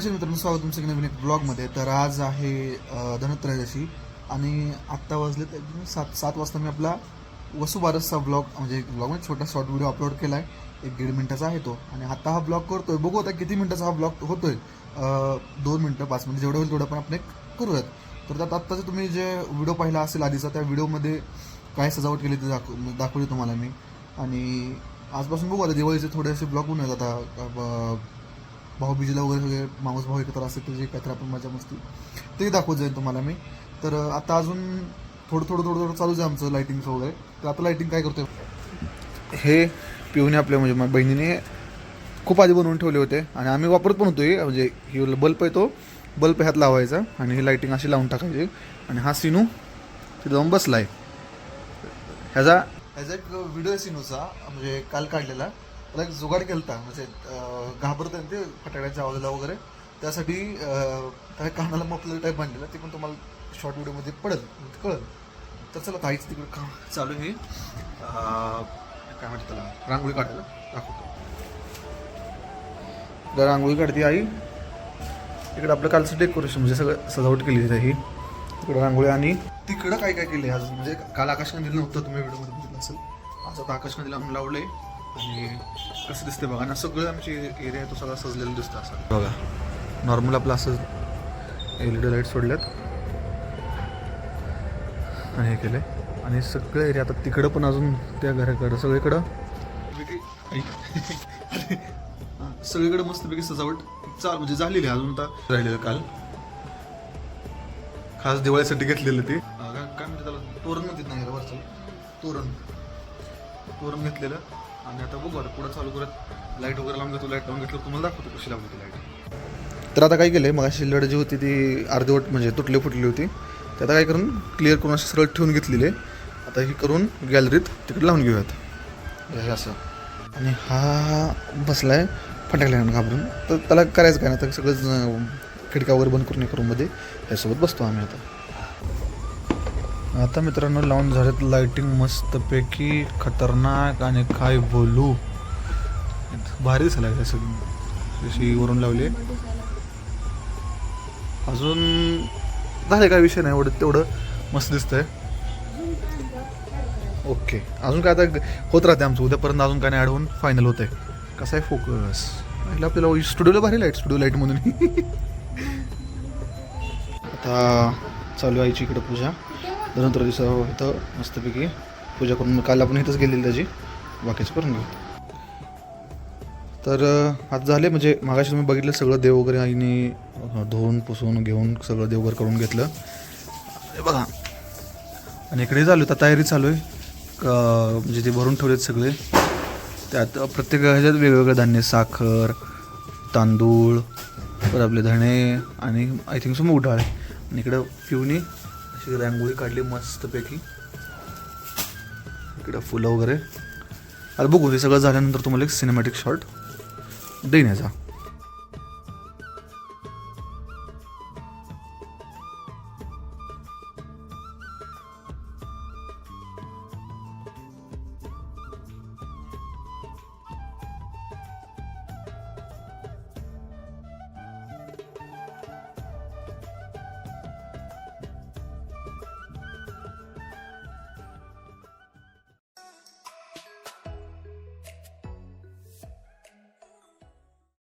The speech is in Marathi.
कसे मित्रांनो? स्वागत तुमचं नवीन एक ब्लॉगमध्ये तर आज आहे धनत्रयोदशी आणि आत्ता वाजले तर सात सात वाजता मी आपला वसुबारसचा ब्लॉग म्हणजे ब्लॉग म्हणजे छोटा शॉर्ट व्हिडिओ अपलोड केला आहे एक दीड मिनटाचा आहे तो. आणि आत्ता हा ब्लॉग करतोय. बघू आता किती मिनटाचा हा ब्लॉग होतोय. दोन मिनटं पाच मिनटं जेवढं होईल तेवढं पण आपण एक करूयात. तर त्यात आत्ताचं तुम्ही जे व्हिडिओ पाहिला असेल आधीचा त्या व्हिडिओमध्ये काय सजावट केली ते दाखव दाखवली तुम्हाला मी. आणि आजपासून बघू आता दिवाळीचे थोडेसे ब्लॉग होऊन आता भाऊबीजेला वगैरे सगळे माणूस भाऊ एकत्र असते ते जे काहीतरी आपण मजा मस्ती ते दाखवत जाईल तुम्हाला मी. तर आता अजून थोडं थोडं थोडं थोडं चालूच आहे आमचं लाईटिंगचं वगैरे. तर आता लाईटिंग काय करतोय? हे पिऊने आपल्या म्हणजे बहिणीने खूप आधी बनवून ठेवले होते आणि आम्ही वापरत पण होतो म्हणजे ही बल्ब आहे तो बल्ब ह्यात लावायचा आणि ही लाईटिंग अशी लावून टाकायची. आणि हा सिनू तिथं जाऊन बसला आहे ह्याचा ह्याचा एक व्हिडिओ सिनूचा म्हणजे काल काढलेला. त्याला एक जुगाड केलता म्हणजे घाबरत आहे ते फटाक्याच्या आवाजाला वगैरे. त्यासाठी काही त्या कानाला मफलर टाईप बांधलेला ते पण तुम्हाला शॉर्ट व्हिडिओमध्ये पडेल म्हणजे कळेल. तर चला काहीच तिकडे काम चालू आहे. काय म्हणतात त्याला? रांगोळी काढायला दाखवतो. तर रांगोळी काढते आई. इकडे आपलं कालचं डेकोरेशन म्हणजे सगळं सजावट केली आहे ही. तिकडे रांगोळी आणि तिकडं काय काय केले आज म्हणजे काल आकाशकंदील नव्हतं तुम्ही व्हिडिओमध्ये बघितलं असेल. आज आता आकाशकंदील आणून आहे आणि कसं दिसते बघा. ना सगळं आमची एरिया तो सगळा सजलेला दिसतं असं. बघा. नॉर्मल आपलं असं एल ई डी लाइट सोडल्यात. आणि हे केले आणि सगळं एरिया आता तिकडं पण अजून त्या घराकडं सगळीकडं. सगळीकडे मस्तपैकी सजावट. चाल म्हणजे झालेली आहे अजून तर. राहिलेलं काल. खास दिवाळीसाठी घेतलेलं ते. काय म्हणते त्याला? तोरण म्हणतात नाही वरचं. तोरण. तोरण घेतलेलं. आणि आता बघू आता पुढं चालू करत लाइट वगैरे लावून घेतो लाइट लावून घेतलं तुम्हाला दाखवतो कशी लावली लाइट तर आता काय केलं आहे मग अशी लढ जी होती ती अर्धवट म्हणजे तुटली फुटली होती. ते आता काय करून क्लिअर करून अशी सरळ ठेवून घेतलेली आहे. आता ही करून गॅलरीत तिकडे लावून घेऊयात. हे असं. आणि हा बसला आहे फटाकल्यानं घाबरून. तर त्याला करायचं काय ना तर सगळंच खिडका खिडक्या वगैरे बंद करून एका रूममध्ये ह्यासोबत बसतो आम्ही आता. आता मित्रांनो लावून झालेत लाईटिंग मस्तपैकी खतरनाक आणि काय बोलू? भारी झालं लागली असं जशी वरून लावली. अजून झाले काय विषय नाही एवढं तेवढं मस्त दिसतंय. ओके. अजून काय आता होत राहते आमचं. उद्यापर्यंत अजून काय नाही अडवून फायनल होत आहे कसं आहे फोकस आपल्याला स्टुडिओला भारी लाइट स्टुडिओ लाइट म्हणून आता चालू आहे इकडं पूजा. धनंतर दिवसा इथं मस्तपैकी पूजा करून काल आपण इथंच गेलेली त्याची. बाकीचं करून घेऊ. तर आज झाले म्हणजे मागाशी तुम्ही बघितलं सगळं देव वगैरे आईने धुवून पुसून घेऊन सगळं देवघर करून घेतलं. बघा. आणि इकडे चालू आहे तयारी चालू आहे. म्हणजे ते भरून ठेवलेत सगळे. त्यात प्रत्येक ह्याच्यात वेगवेगळे धान्य साखर तांदूळ परत आपले धणे आणि आय थिंक सो मूग डाळ आणि इकडं पिवणी अशी रांगोळी काढली मस्तपैकी. इकडं फुलं वगैरे. आता बघू हे सगळं झाल्यानंतर तुम्हाला एक सिनेमॅटिक शॉट देईन याचा.